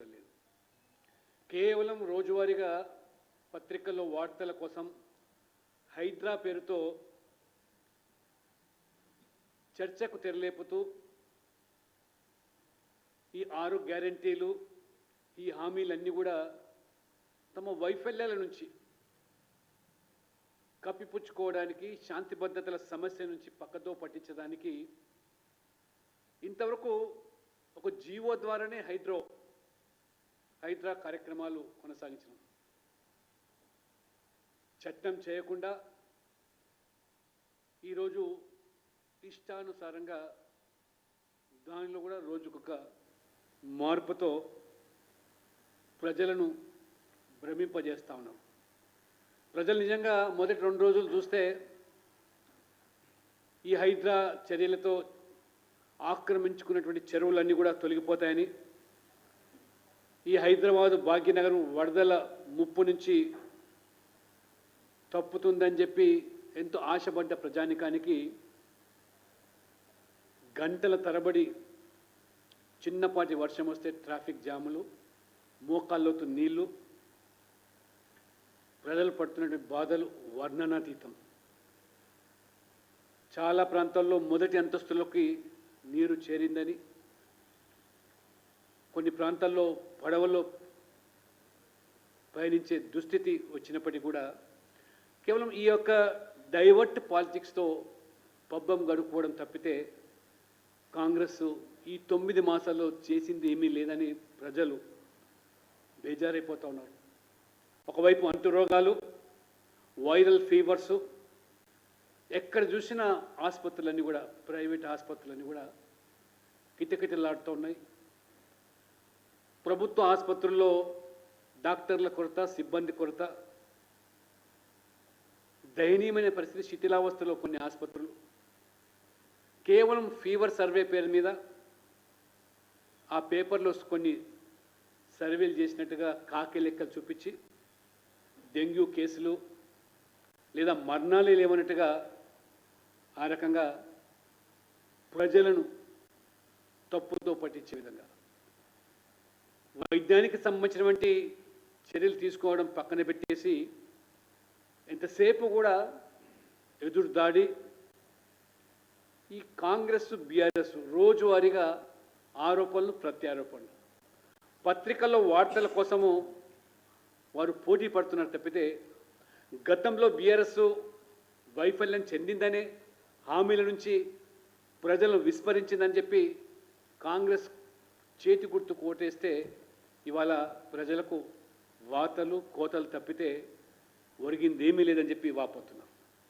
లేదు. కేవలం రోజువారీగా పత్రికల్లో వార్తల కోసం హైడ్రా పేరుతో చర్చకు తెరలేపుతూ ఈ ఆరు గ్యారంటీలు ఈ హామీలన్నీ కూడా తమ వైఫల్యాల నుంచి కప్పిపుచ్చుకోవడానికి శాంతి భద్రతల సమస్య నుంచి పక్కతో పట్టించడానికి ఇంతవరకు ఒక జీవో ద్వారానే హైడ్రో హైడ్రా కార్యక్రమాలు కొనసాగించినాం. చట్టం చేయకుండా ఈరోజు ఇష్టానుసారంగా దానిలో కూడా రోజుకొక మార్పుతో ప్రజలను భ్రమింపజేస్తా ఉన్నాం. ప్రజలు నిజంగా మొదటి రెండు రోజులు చూస్తే ఈ హైడ్రా చర్యలతో ఆక్రమించుకున్నటువంటి చెరువులన్నీ కూడా తొలగిపోతాయని ఈ హైదరాబాద్ భాగ్యనగరం వరదల ముప్పు నుంచి తప్పుతుందని చెప్పి ఎంతో ఆశపడ్డ ప్రజానికానికి గంటల తరబడి చిన్నపాటి వర్షం వస్తే ట్రాఫిక్ జాములు మోకాల్లోతు నీళ్ళు ప్రజలు పడుతున్నటువంటి బాధలు వర్ణనాతీతం. చాలా ప్రాంతాల్లో మొదటి అంతస్తులోకి నీరు చేరిందని కొన్ని ప్రాంతాల్లో పడవల్లో పయనించే దుస్థితి వచ్చినప్పటికీ కూడా కేవలం ఈ యొక్క డైవర్ట్ పాలిటిక్స్తో పబ్బం గడుపుకోవడం తప్పితే కాంగ్రెస్ ఈ తొమ్మిది మాసాల్లో చేసింది ఏమీ లేదని ప్రజలు బేజారైపోతూ ఉన్నారు. ఒకవైపు అంటురోగాలు వైరల్ ఫీవర్సు ఎక్కడ చూసినా ఆసుపత్రులన్నీ కూడా ప్రైవేట్ ఆసుపత్రులన్నీ కూడా కిటకిటలాడుతూ ఉన్నాయి. ప్రభుత్వ ఆసుపత్రుల్లో డాక్టర్ల కొరత సిబ్బంది కొరత దయనీయమైన పరిస్థితి శిథిలావస్థలో కొన్ని ఆసుపత్రులు. కేవలం ఫీవర్ సర్వే పేరు మీద ఆ పేపర్లో కొన్ని సర్వేలు చేసినట్టుగా కాకి లెక్కలు చూపించి డెంగ్యూ కేసులు లేదా మరణాలు లేవన్నట్టుగా ఆ రకంగా ప్రజలను తప్పుతో పట్టించే విధంగా. వైద్యానికి సంబంధించినటువంటి చర్యలు తీసుకోవడం పక్కన పెట్టేసి ఎంతసేపు కూడా ఎదురు దాడి ఈ కాంగ్రెస్ బీఆర్ఎస్ రోజువారీగా ఆరోపణలు ప్రత్యారోపణలు. పత్రికల్లో వార్తల కోసము వారు పోటీ పడుతున్నారు తప్పితే గతంలో బీఆర్ఎస్ వైఫల్యం చెందిందనే హామీల నుంచి ప్రజలను విస్మరించిందని చెప్పి కాంగ్రెస్ చేతి గుర్తు కోటేస్తే ఇవాళ ప్రజలకు వార్తలు కోతలు తప్పితే ఒరిగిందేమీ లేదని చెప్పి వాపోతున్నారు